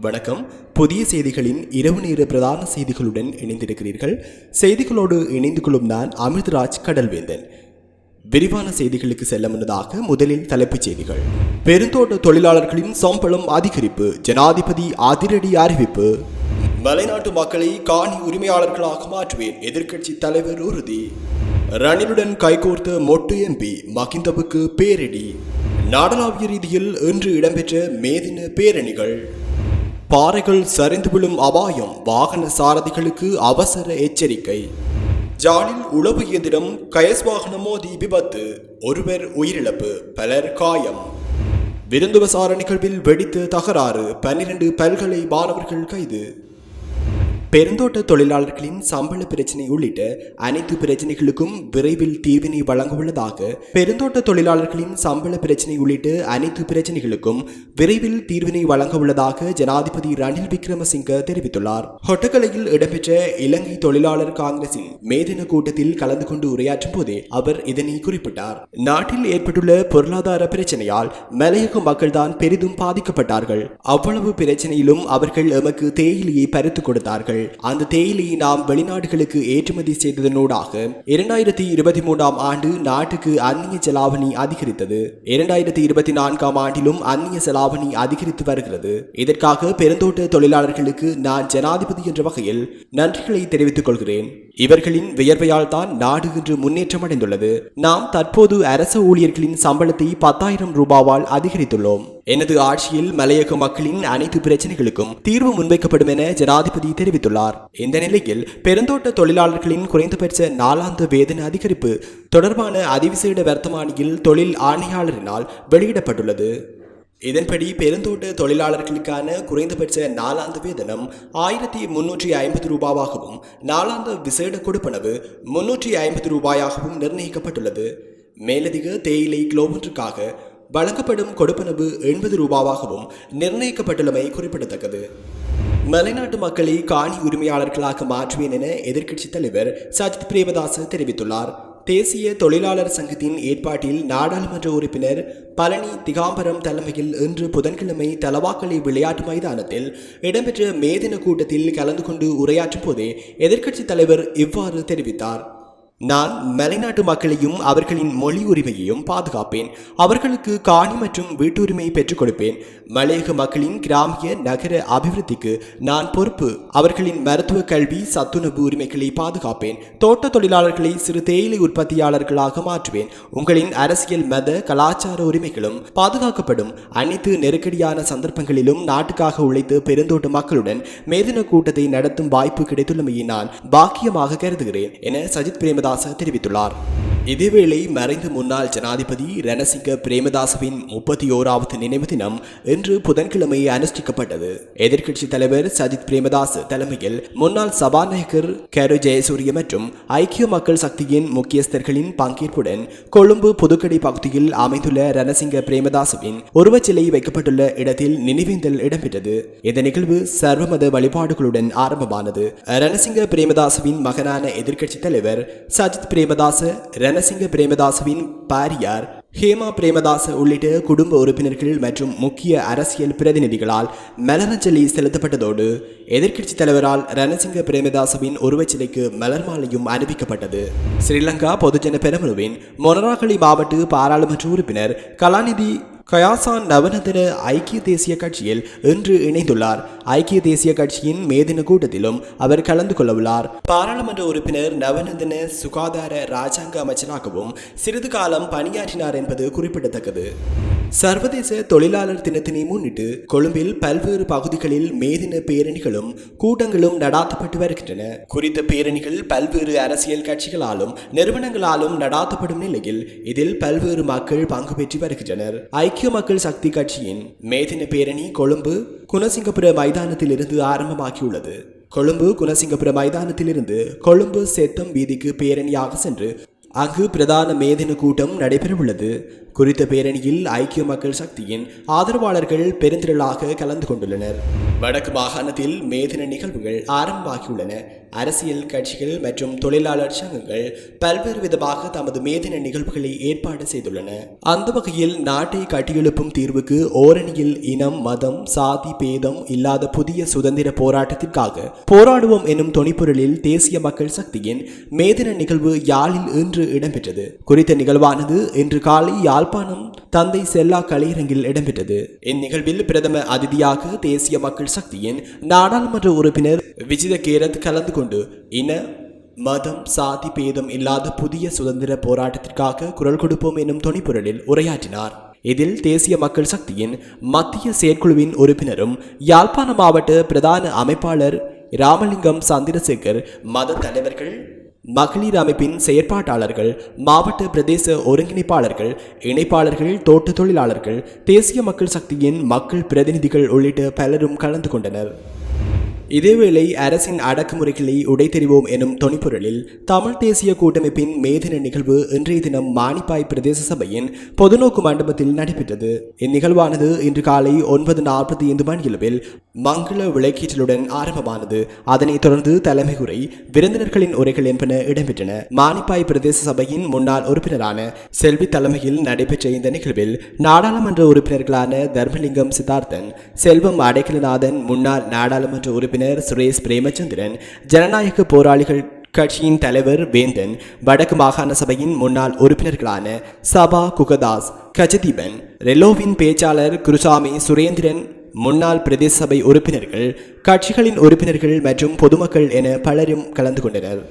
வணக்கம். புதிய செய்திகளின் இரவு நேர பிரதான செய்திகளுடன் இணைந்திருக்கிறீர்கள். செய்திகளோடு இணைந்து கொள்ளும் நான் அமிர்தராஜ் கடல்வேந்தன். விரிவான செய்திகளுக்கு செல்ல முன்னதாக முதலில் தலைப்புச் செய்திகள். பெருந்தோட்ட தொழிலாளர்களின் சம்பளம் அதிகரிப்பு ஜனாதிபதி அதிரடி அறிவிப்பு. மலைநாட்டு மக்களை காணி உரிமையாளர்களாக மாற்றுவேன் எதிர்க்கட்சி தலைவர் உறுதி. ரணிலுடன் கைகோர்த்த மொட்டு எம்பி மகிந்தவுக்கு பேரிடி. நாடளாவிய ரீதியில் இன்று இடம்பெற்ற மேதின பேரணிகள். பாறைகள் சரிந்து விழும் அபாயம் வாகன சாரதிகளுக்கு அவசர எச்சரிக்கை. ஜாலில் உளவு இயந்திரம் கயஸ் வாகனம் மோதி விபத்து ஒருவர் உயிரிழப்பு பலர் காயம். விருந்து விசாரணை நிகழ்வில் வெடித்து தகராறு பன்னிரண்டு பல்கலை மாணவர்கள் கைது. பெருந்தோட்ட தொழிலாளர்களின் சம்பள பிரச்சினை உள்ளிட்ட அனைத்து பிரச்சனைகளுக்கும் விரைவில் தீர்வினை வழங்க உள்ளதாக பெருந்தோட்ட தொழிலாளர்களின் சம்பள பிரச்சினை உள்ளிட்ட அனைத்து பிரச்சனைகளுக்கும் விரைவில் தீர்வினை வழங்க உள்ளதாக ஜனாதிபதி ரணில் விக்ரமசிங்க தெரிவித்துள்ளார். ஹொட்டக்கலையில் இடம்பெற்ற இலங்கை தொழிலாளர் காங்கிரசின் மேதின கூட்டத்தில் கலந்து கொண்டு உரையாற்றும் போதே அவர் இதனை குறிப்பிட்டார். நாட்டில் ஏற்பட்டுள்ள பொருளாதார பிரச்சனையால் மலையக மக்கள்தான் பெரிதும் பாதிக்கப்பட்டார்கள். அவ்வளவு பிரச்சனையிலும் அவர்கள் எமக்கு தேயிலையை பறித்து கொடுத்தார்கள். அந்த தேயிலையை நாம் வெளிநாடுகளுக்கு ஏற்றுமதி செய்ததனூடாக இரண்டாயிரத்தி இருபத்தி மூன்றாம் ஆண்டு நாட்டுக்கு அந்நிய செலாவணி அதிகரித்தது. இரண்டாயிரத்தி இருபத்தி நான்காம் ஆண்டிலும் அந்நிய செலாவணி அதிகரித்து வருகிறது. இதற்காக பெருந்தோட்ட தொழிலாளர்களுக்கு நான் ஜனாதிபதி என்ற வகையில் நன்றிகளை தெரிவித்துக் கொள்கிறேன். இவர்களின் வியர்வையால் தான் நாடு இன்று முன்னேற்றம் அடைந்துள்ளது நாம் தற்போது அரசு ஊழியர்களின் சம்பளத்தை பத்தாயிரம் ரூபாவால் அதிகரித்துள்ளோம். எனது ஆட்சியில் மலையக மக்களின் அனைத்து பிரச்சனைகளுக்கும் தீர்வு முன்வைக்கப்படும் என ஜனாதிபதி தெரிவித்துள்ளார். இந்த நிலையில் பெருந்தோட்ட தொழிலாளர்களின் குறைந்தபட்ச நாளாந்த வேதன அதிகரிப்பு தொடர்பான அதிவிசேட வர்த்தமானியில் தொழில் ஆணையாளரினால் வெளியிடப்பட்டுள்ளது. இதன்படி பெருந்தோட்ட தொழிலாளர்களுக்கான குறைந்தபட்ச நாளாந்த வேதனம் ஆயிரத்தி முன்னூற்றி ஐம்பது ரூபாவாகவும் நாளாந்த விசேட கொடுப்பனவு முன்னூற்றி ஐம்பது ரூபாயாகவும் நிர்ணயிக்கப்பட்டுள்ளது. மேலதிக தேயிலை கிலோமீட்டருக்காக வழங்கப்படும் கொடுப்பனவு எண்பது ரூபாவாகவும் நிர்ணயிக்கப்பட்டுள்ளமை குறிப்பிடத்தக்கது. மலைநாட்டு மக்களை காணி உரிமையாளர்களாக மாற்றுவேன் என எதிர்க்கட்சித் தலைவர் சஜித் பிரேமதாச தெரிவித்துள்ளார். தேசிய தொழிலாளர் சங்கத்தின் ஏற்பாட்டில் நாடாளுமன்ற உறுப்பினர் பழனி திகாம்பரம் தலைமையில் இன்று புதன்கிழமை தலவாக்கலை விளையாட்டு மைதானத்தில் இடம்பெற்ற மேதின கூட்டத்தில் கலந்து கொண்டு உரையாற்றும் போதே எதிர்க்கட்சித் தலைவர் இவ்வாறு தெரிவித்தார். நான் மலைநாட்டு மக்களையும் அவர்களின் மொழி உரிமையையும் பாதுகாப்பேன். அவர்களுக்கு காணி மற்றும் வீட்டுரிமையை பெற்றுக் கொடுப்பேன். மலையக மக்களின் கிராமிய நகர அபிவிருத்திக்கு நான் பொறுப்பு. அவர்களின் மருத்துவ கல்வி சத்துணவு உரிமைகளை பாதுகாப்பேன். தோட்ட தொழிலாளர்களை சிறு தேயிலை உற்பத்தியாளர்களாக மாற்றுவேன். உங்களின் அரசியல் மத கலாச்சார உரிமைகளும் பாதுகாக்கப்படும். அனைத்து நெருக்கடியான சந்தர்ப்பங்களிலும் நாட்டுக்காக உழைத்து பெருந்தோட்ட மக்களுடன் மேதின கூட்டத்தை நடத்தும் வாய்ப்பு கிடைத்துள்ளமையை நான் பாக்கியமாக கருதுகிறேன் என சஜித் பிரேமதாஸ் பிரேமதாச தெரிவித்துள்ளார். இதேவேளை மறைந்த முன்னாள் ஜனாதிபதி ரணசிங்க பிரேமதாசவின் முப்பத்தி ஓராவது நினைவு தினம் இன்று புதன்கிழமை அனுஷ்டிக்கப்பட்டது. எதிர்க்கட்சித் தலைவர் சஜித் பிரேமதாஸ் தலைமையில் முன்னாள் சபாநாயகர் கரு ஜெயசூரிய மற்றும் ஐக்கிய மக்கள் சக்தியின் முக்கியஸ்தர்களின் பங்கேற்புடன் கொழும்பு புதுக்கடை பகுதியில் அமைந்துள்ள ரணசிங்க பிரேமதாசவின் உருவச்சிலை வைக்கப்பட்டுள்ள இடத்தில் நினைவேந்தல் இடம்பெற்றது. இந்த நிகழ்வு சர்வமத வழிபாடுகளுடன் ஆரம்பமானது. ரணசிங்க பிரேமதாசவின் மகனான எதிர்க்கட்சித் தலைவர் சஜித் பிரேமதாச ரணசிங்க பிரேமதாசவின் பாரியார் ஹேமா பிரேமதாச உள்ளிட்ட குடும்ப உறுப்பினர்கள் மற்றும் முக்கிய அரசியல் பிரதிநிதிகளால் மலரஞ்சலி செலுத்தப்பட்டதோடு எதிர்க்கட்சி தலைவரால் ரணசிங்க பிரேமதாசவின் உருவச்சிலைக்கு மலர் மாலையும் அணிவிக்கப்பட்டது. ஸ்ரீலங்கா பொதுஜன பெரமுருவின் மொனராகலி மாவட்ட பாராளுமன்ற உறுப்பினர் கலாநிதி கயாசான் நவநதின ஐக்கிய தேசிய கட்சியில் இன்று இணைந்துள்ளார். ஐக்கிய தேசிய கட்சியின் மேதின கூட்டத்திலும் அவர் கலந்து கொள்ளவுள்ளார். பாராளுமன்ற உறுப்பினர் நவநந்தன சுகாதார ராஜாங்க அமைச்சராகவும் சிறிது காலம் பணியாற்றினார் என்பது குறிப்பிடத்தக்கது. சர்வதேச தொழிலாளர் தினத்தினை முன்னிட்டு கொழும்பில் பல்வேறு பகுதிகளில் மேதின பேரணிகளும் கூட்டங்களும் நடாத்தப்பட்டு வருகின்றன. குறித்த பேரணிகள் பல்வேறு அரசியல் கட்சிகளாலும் நிறுவனங்களாலும் நடாத்தப்படும் நிலையில் இதில் பல்வேறு மக்கள் பங்கு பெற்று வருகின்றனர். ஐக்கிய ஐக்கிய மக்கள் சக்தி கட்சியின் மேதின பேரணி கொழும்பு குணசிங்கபுர மைதானத்திலிருந்து ஆரம்பமாகியுள்ளது. கொழும்பு குணசிங்கபுர மைதானத்திலிருந்து கொழும்பு செத்தம் வீதிக்கு பேரணியாக சென்று அங்கு பிரதான மேதின கூட்டம் நடைபெறவுள்ளது. குறித்த பேரணியில் ஐக்கிய மக்கள் சக்தியின் ஆதரவாளர்கள் பெருந்திரளாக கலந்து கொண்டுள்ளனர். வடக்கு மாகாணத்தில் மேதின நிகழ்வுகள் ஆரம்பமாகியுள்ளன. அரசியல் கட்சிகள் மற்றும் தொழிலாளர் சங்கங்கள் பல்வேறு விதமாக தமது மேதின நிகழ்வுகளை ஏற்பாடு செய்துள்ளன. அந்த வகையில் நாட்டை கட்டியெழுப்பும் தீர்வுக்கு ஓரணியில் இனம் மதம் சாதி பேதம் இல்லாத புதிய சுதந்திர போராட்டத்திற்காக போராடுவோம் எனும் தொனிப்பொருளில் தேசிய மக்கள் சக்தியின் மேதின நிகழ்வு யாழில் இன்று இடம்பெற்றது. குறித்த நிகழ்வானது இன்று காலை யாழ்ப்பாணம் தந்தை செல்லா கலையரங்கில் இடம்பெற்றது. இந்நிகழ்வில் பிரதம அதிதியாக தேசிய மக்கள் சக்தியின் நாடாளுமன்ற உறுப்பினர் விஜித கேரத் கலந்து கொண்டு இன மதம் சாதி பேதம் இல்லாத புதிய சுதந்திர போராட்டத்திற்காக குரல் கொடுப்போம் எனும் தொனிப்பொருளில் உரையாற்றினார். இதில் தேசிய மக்கள் சக்தியின் மத்திய செயற்குழுவின் உறுப்பினரும் யாழ்ப்பாண மாவட்ட பிரதான அமைப்பாளர் ராமலிங்கம் சந்திரசேகர் மத தலைவர்கள் மகளிர் அமைப்பின் செயற்பாட்டாளர்கள் மாவட்ட பிரதேச ஒருங்கிணைப்பாளர்கள் இணைப்பாளர்கள் தோட்ட தொழிலாளர்கள் தேசிய மக்கள் சக்தியின் மக்கள் பிரதிநிதிகள் உள்ளிட்ட பலரும் கலந்து கொண்டனர். இதேவேளை அரசின் அடக்குமுறைகளை உடைத்தெறிவோம் எனும் தொனிப்பொருளில் தமிழ் தேசிய கூட்டமைப்பின் மேதின நிகழ்வு இன்றைய தினம் மானிப்பாய் பிரதேச சபையின் பொதுநோக்கு மண்டபத்தில் நடைபெற்றது. இந்நிகழ்வானது இன்று காலை ஒன்பது நாற்பத்தி ஐந்து மணியளவில் மங்கள விளக்கீற்றலுடன் ஆரம்பமானது. அதனைத் தொடர்ந்து தலைமை உரை விருந்தினர்களின் உரைகள் என்பன இடம்பெற்றன. மானிப்பாய் பிரதேச சபையின் முன்னாள் உறுப்பினரான செல்வி தலைமையில் நடைபெற்ற இந்த நிகழ்வில் நாடாளுமன்ற உறுப்பினர்களான தர்மலிங்கம் சித்தார்த்தன் செல்வம் அடைக்கலநாதன் முன்னாள் நாடாளுமன்ற உறுப்பினர் சுரேஷ் பிரேமச்சந்திரன் ஜனநாயக போராளிகள் கட்சியின் தலைவர் வேந்தன் வடக்கு மாகாண சபையின் முன்னாள் உறுப்பினர்களான சபா குகதாஸ் கஜதீபன் ரெலோவின் பேச்சாளர் குருசாமி சுரேந்திரன் முன்னாள் பிரதேச சபை உறுப்பினர்கள் கட்சிகளின் உறுப்பினர்கள் மற்றும் பொதுமக்கள் என பலரும் கலந்து கொண்டனர்.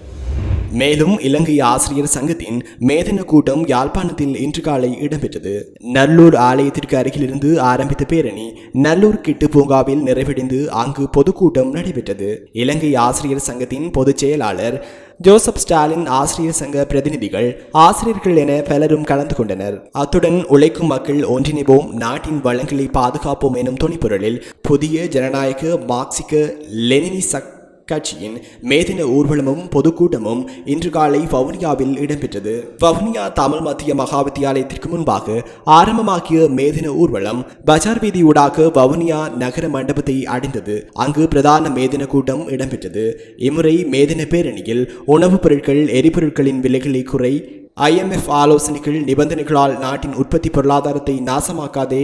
மேலும் இலங்கை ஆசிரியர் சங்கத்தின் மேதன கூட்டம் யாழ்ப்பாணத்தில் இன்று காலை இடம்பெற்றது. நல்லூர் ஆலயத்திற்கு அருகிலிருந்து ஆரம்பித்த பேரணி நல்லூர் கிட்டு பூங்காவில் நிறைவடைந்து அங்கு பொதுக்கூட்டம் நடைபெற்றது. இலங்கை ஆசிரியர் சங்கத்தின் பொதுச் செயலாளர் ஜோசப் ஸ்டாலின் ஆசிரியர் சங்க பிரதிநிதிகள் ஆசிரியர்கள் என பலரும் கலந்து கொண்டனர். அத்துடன் உழைக்கும் மக்கள் ஒன்றிணைவோம் நாட்டின் வளங்களை பாதுகாப்போம் எனும் துணிப்பொருளில் புதிய ஜனநாயக மார்க்சிக லெனினி சக் கட்சியின் மேதின ஊர்வலமும் பொதுக்கூட்டமும் இன்று காலை வவுனியாவில் இடம்பெற்றது. வவுனியா தமிழ் மத்திய மகா வித்தியாலயத்திற்கு முன்பாக ஆரம்பமாகிய மேதின ஊர்வலம் பஜார் வீதியூடாக வவுனியா நகர மண்டபத்தை அடைந்தது. அங்கு பிரதான மேதின கூட்டம் இடம்பெற்றது. இம்முறை மேதின பேரணியில் உணவுப் பொருட்கள் எரிபொருட்களின் விலைகளை குறை ஐஎம்எஃப் ஆலோசனைகள் நிபந்தனைகளால் நாட்டின் உற்பத்தி பொருளாதாரத்தை நாசமாக்காதே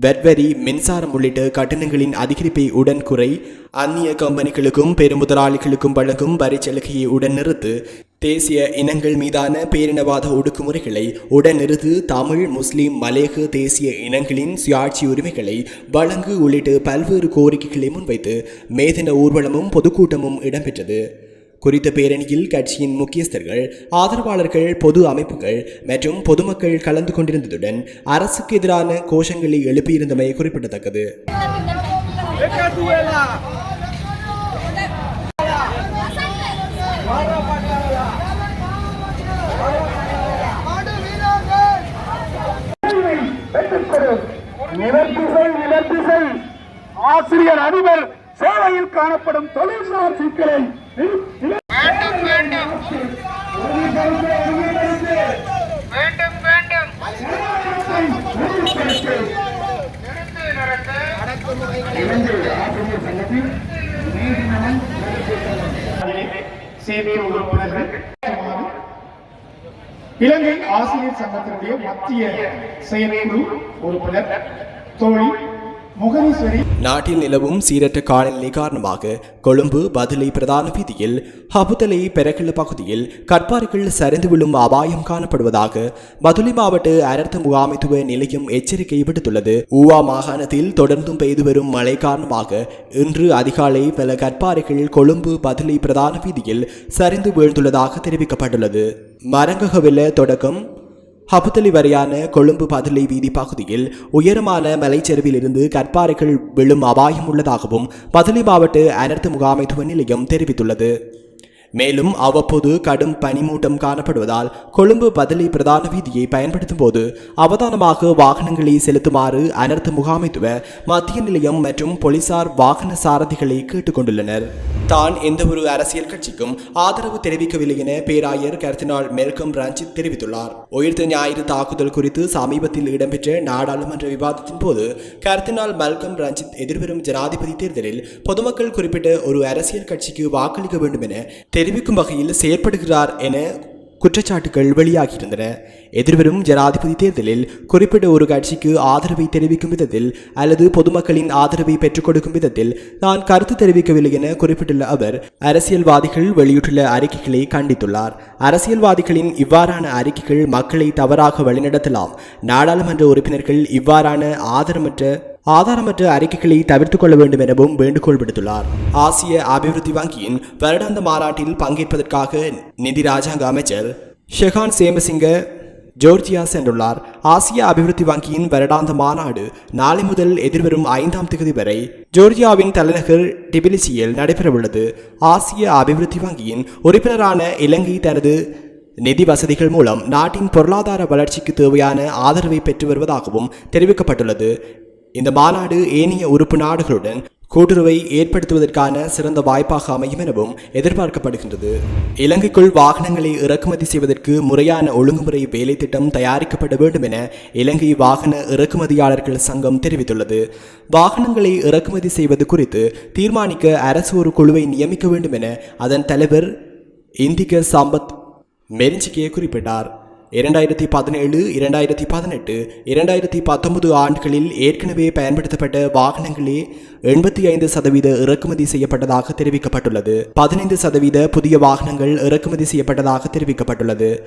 வெட்வரி மின்சாரம் உள்ளிட்ட கட்டணங்களின் அதிகரிப்பை உடன் குறை அந்நிய கம்பெனிகளுக்கும் பெருமுதலாளிகளுக்கும் வழங்கும் வரி சலுகையை உடன் நிறுத்து தேசிய இனங்கள் மீதான பேரினவாத ஒடுக்குமுறைகளை உடன் நிறுத்து தமிழ் முஸ்லிம் மலேக தேசிய இனங்களின் சுயாட்சி உரிமைகளை வழங்கு உள்ளிட்ட பல்வேறு கோரிக்கைகளை முன்வைத்து மேதின ஊர்வலமும் பொதுக்கூட்டமும் இடம்பெற்றது. குறித்த பேரணியில் கட்சியின் முக்கியஸ்தர்கள் ஆதரவாளர்கள் பொது அமைப்புகள் மற்றும் பொதுமக்கள் கலந்து கொண்டிருந்ததுடன் அரசுக்கு எதிரான கோஷங்களை எழுப்பியிருந்தமை குறிப்பிடத்தக்கது. ஆசிரியர் அதிபர் சேவையில் காணப்படும் தொழில்சார் சிக்கலை வேண்டும் வேண்டும். வேண்டும் வேண்டும். இலங்கை ஆசிரியர் சங்கத்தினுடைய மத்திய செயற்குழு உறுப்பினர் தோழி நாட்டில் நிலவும் சீரற்ற காலநிலை காரணமாக கொழும்பு பதிலை பிரதான வீதியில் ஹபுதலை பெரக்கிள்ள பகுதியில் கற்பாறைகள் சரிந்து விழும் அபாயம் காணப்படுவதாக பதுளை மாவட்ட அரர்த்த முகாமைத்துவ நிலையம் எச்சரிக்கை விடுத்துள்ளது. ஊவா மாகாணத்தில் தொடர்ந்தும் பெய்து வரும் மழை காரணமாக இன்று அதிகாலை பல கற்பாறைகள் கொழும்பு பதிலை பிரதான வீதியில் சரிந்து வீழ்ந்துள்ளதாக தெரிவிக்கப்பட்டுள்ளது. மரங்ககவில தொடக்கம் ஹபுத்தலி வரையான கொழும்பு பதிலை வீதி பகுதியில் உயரமான மலைச்சரிவில் இருந்து கற்பாறைகள் விழும் அபாயம் உள்ளதாகவும் பதிலை மாவட்ட அனர்த்த முகாமைத்துவ நிலையம் தெரிவித்துள்ளது. மேலும் அவ்வப்போது கடும் பனிமூட்டம் காணப்படுவதால் கொழும்பு பதிலி பிரதான வீதியை பயன்படுத்தும் போது அவதானமாக வாகனங்களை செலுத்துமாறு அனர்த்த முகாமைத்துவ மத்திய நிலையம் மற்றும் போலீசார் வாகன சாரதிகளை கேட்டுக்கொண்டுள்ளனர். தான் எந்த ஒரு அரசியல் கட்சிக்கும் ஆதரவு தெரிவிக்கவில்லை என பேராயர் கர்தினால் மெல்கம் ரஞ்சித் தெரிவித்துள்ளார். உயிர்த்த ஞாயிறு தாக்குதல் குறித்து சமீபத்தில் இடம்பெற்ற நாடாளுமன்ற விவாதத்தின் போது கர்தினால் மல்கம் ரஞ்சித் எதிர்வரும் ஜனாதிபதி தேர்தலில் பொதுமக்கள் குறிப்பிட்ட ஒரு அரசியல் கட்சிக்கு வாக்களிக்க வேண்டும் என தெரிவிக்கும் வகையில் செயற்படுகிறார் என குற்றச்சாட்டுகள் வெளியாகியிருந்தன. எதிர்வரும் ஜனாதிபதி தேர்தலில் குறிப்பிட்ட ஒரு கட்சிக்கு ஆதரவை தெரிவிக்கும் விதத்தில் அல்லது பொதுமக்களின் ஆதரவை பெற்றுக் கொடுக்கும் விதத்தில் தான் கருத்து தெரிவிக்கவில்லை என குறிப்பிட்டுள்ள அவர் அரசியல்வாதிகள் வெளியிட்டுள்ள அறிக்கைகளை கண்டித்துள்ளார். அரசியல்வாதிகளின் இவ்வாறான அறிக்கைகள் மக்களை தவறாக வழிநடத்தலாம். நாடாளுமன்ற உறுப்பினர்கள் இவ்வாறான ஆதரமற்ற ஆதாரமற்ற அறிக்கைகளை தவிர்த்துக் கொள்ள வேண்டும் எனவும் வேண்டுகோள் விடுத்துள்ளார். ஆசிய அபிவிருத்தி வங்கியின் வருடாந்த மாநாட்டில் பங்கேற்பதற்காக நிதி ராஜாங்க அமைச்சர் ஷெஹான் சேமசிங்க ஜோர்ஜியா சென்றுள்ளார். ஆசிய அபிவிருத்தி வங்கியின் வருடாந்த மாநாடு நாளை முதல் எதிர்வரும் ஐந்தாம் தேதி வரை ஜோர்ஜியாவின் தலைநகர் டிபிலிசியில் நடைபெறவுள்ளது. ஆசிய அபிவிருத்தி வங்கியின் உறுப்பினரான இலங்கை தனது நிதி வசதிகள் மூலம் நாட்டின் பொருளாதார வளர்ச்சிக்கு தேவையான ஆதரவை பெற்று வருவதாகவும் தெரிவிக்கப்பட்டுள்ளது. இந்த மாநாடு ஏனைய உறுப்பு நாடுகளுடன் கூட்டுறவை ஏற்படுத்துவதற்கான சிறந்த வாய்ப்பாக அமையும் எனவும் எதிர்பார்க்கப்படுகின்றது. இலங்கைக்குள் வாகனங்களை இறக்குமதி செய்வதற்கு முறையான ஒழுங்குமுறை வேலை திட்டம் தயாரிக்கப்பட வேண்டும் என இலங்கை வாகன இறக்குமதியாளர்கள் சங்கம் தெரிவித்துள்ளது. வாகனங்களை இறக்குமதி செய்வது குறித்து தீர்மானிக்க அரசு ஒரு குழுவை நியமிக்க வேண்டும் என அதன் தலைவர் இந்திக சம்பத் மெரிஞ்சிக்கே குறிப்பிட்டார். இரண்டாயிரத்தி பதினேழு இரண்டாயிரத்தி பதினெட்டு இரண்டாயிரத்தி பத்தொன்பது ஆண்டுகளில் ஏற்கனவே பயன்படுத்தப்பட்ட வாகனங்களே எண்பத்தி ஐந்து சதவீத இறக்குமதி செய்யப்பட்டதாக தெரிவிக்கப்பட்டுள்ளது. பதினைந்து சதவீத புதிய வாகனங்கள் இறக்குமதி செய்யப்பட்டதாக தெரிவிக்கப்பட்டுள்ளது.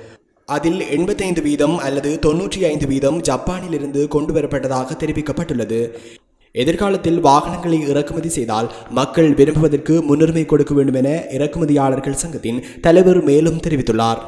அதில் எண்பத்தைந்து வீதம் அல்லது தொன்னூற்றி ஐந்து வீதம் ஜப்பானிலிருந்து கொண்டுவரப்பட்டதாக தெரிவிக்கப்பட்டுள்ளது. எதிர்காலத்தில் வாகனங்களை இறக்குமதி செய்தால் மக்கள் விரும்புவதற்கு முன்னுரிமை கொடுக்க வேண்டும் என இறக்குமதியாளர்கள் சங்கத்தின் தலைவர் மேலும் தெரிவித்துள்ளார்.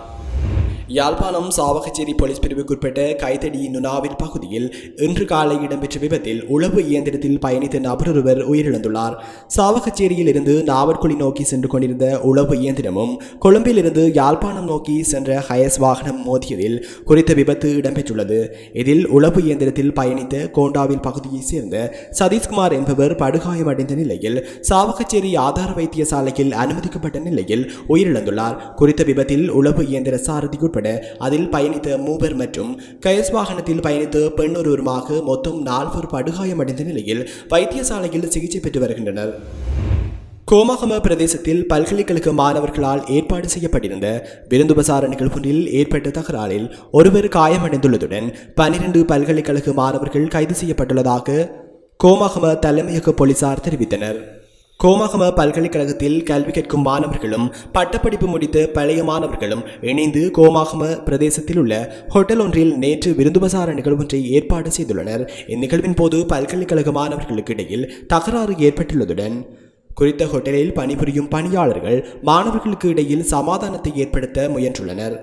யாழ்ப்பாணம் சாவகச்சேரி போலீஸ் பிரிவுக்குட்பட்ட கைதடி நுனாவில் பகுதியில் இன்று காலை இடம்பெற்ற விபத்தில் உளவு இயந்திரத்தில் பயணித்த நபர் ஒருவர் உயிரிழந்துள்ளார். சாவகச்சேரியில் இருந்து நாவற்குழி நோக்கி சென்று கொண்டிருந்த உளவு இயந்திரமும் கொழும்பில் இருந்து யாழ்ப்பாணம் நோக்கி சென்ற ஹயஸ் வாகனம் மோதியதில் குறித்த விபத்து இடம்பெற்றுள்ளது. இதில் உளவு இயந்திரத்தில் பயணித்த கோண்டாவில் பகுதியைச் சேர்ந்த சதீஷ்குமார் என்பவர் படுகாயமடைந்த நிலையில் சாவகச்சேரி ஆதார வைத்தியசாலையில் அனுமதிக்கப்பட்ட நிலையில் உயிரிழந்துள்ளார். குறித்த விபத்தில் உளவு இயந்திர சாரதி உட்பட அதில் பயணித்த மூவர் மற்றும் கயஸ் வாகனத்தில் பயணித்த பெண் ஒருவருமாக மொத்தம் நால்வர் படுகாயமடைந்த நிலையில் வைத்தியசாலையில் சிகிச்சை பெற்று வருகின்றனர். கோமகம பிரதேசத்தில் பல்கலைக்கழக மாணவர்களால் ஏற்பாடு செய்யப்பட்டிருந்த விருந்துபசார நிகழ்வுகளில் ஏற்பட்ட தகராறில் ஒருவர் காயமடைந்துள்ளதுடன் பனிரெண்டு பல்கலைக்கழக மாணவர்கள் கைது செய்யப்பட்டுள்ளதாக கோமகம தலைமையக போலீசார் தெரிவித்தனர். கோமகம பல்கலைக்கழகத்தில் கல்வி கற்கும் மாணவர்களும் பட்டப்படிப்பு முடித்த பழைய மாணவர்களும் இணைந்து கோமாகம பிரதேசத்தில் உள்ள ஹோட்டல் ஒன்றில் நேற்று விருந்துபசார நிகழ்வொன்றை ஏற்பாடு செய்துள்ளனர். இந்நிகழ்வின் போது பல்கலைக்கழக மாணவர்களுக்கு இடையில் தகராறு ஏற்பட்டுள்ளதுடன் குறித்த ஹோட்டலில் பணிபுரியும் பணியாளர்கள் மாணவர்களுக்கு இடையில் சமாதானத்தை ஏற்படுத்த முயன்றுள்ளனர்.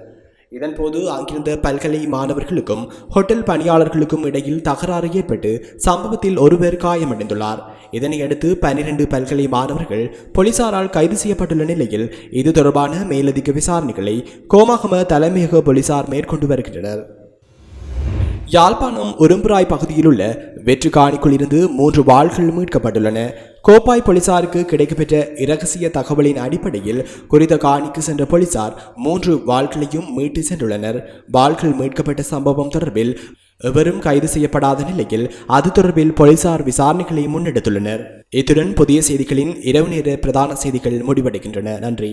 இதன்போது அங்கிருந்த பல்கலை மாணவர்களுக்கும் ஹோட்டல் பணியாளர்களுக்கும் இடையில் தகராறு ஏற்பட்டு சம்பவத்தில் ஒருவர் காயமடைந்துள்ளார். இதனையடுத்து பனிரெண்டு பல்கலை மாணவர்கள் போலீசாரால் கைது செய்யப்பட்டுள்ள நிலையில் இது தொடர்பான மேலதிக விசாரணைகளை கோமாகம தலைமையக போலீசார் மேற்கொண்டு வருகின்றனர். யாழ்ப்பாணம் உரும்புராய் பகுதியில் உள்ள வெற்றுக்காணிக்குள் இருந்து மூன்று வாள்கள் மீட்கப்பட்டுள்ளன. கோப்பாய் போலீசாருக்கு கிடைக்கப்பெற்ற இரகசிய தகவலின் அடிப்படையில் குறித்த காணிக்கு சென்ற போலீசார் மூன்று வாள்களையும் மீட்டு சென்றுள்ளனர். வாள்கள் மீட்கப்பட்ட சம்பவம் தொடர்பில் எவரும் கைது செய்யப்படாத நிலையில் அது தொடர்பில் போலீசார் விசாரணைகளை முன்னெடுத்துள்ளனர். இத்துடன் புதிய செய்திகளின் இரவு நேர பிரதான செய்திகள் முடிவடைகின்றன. நன்றி.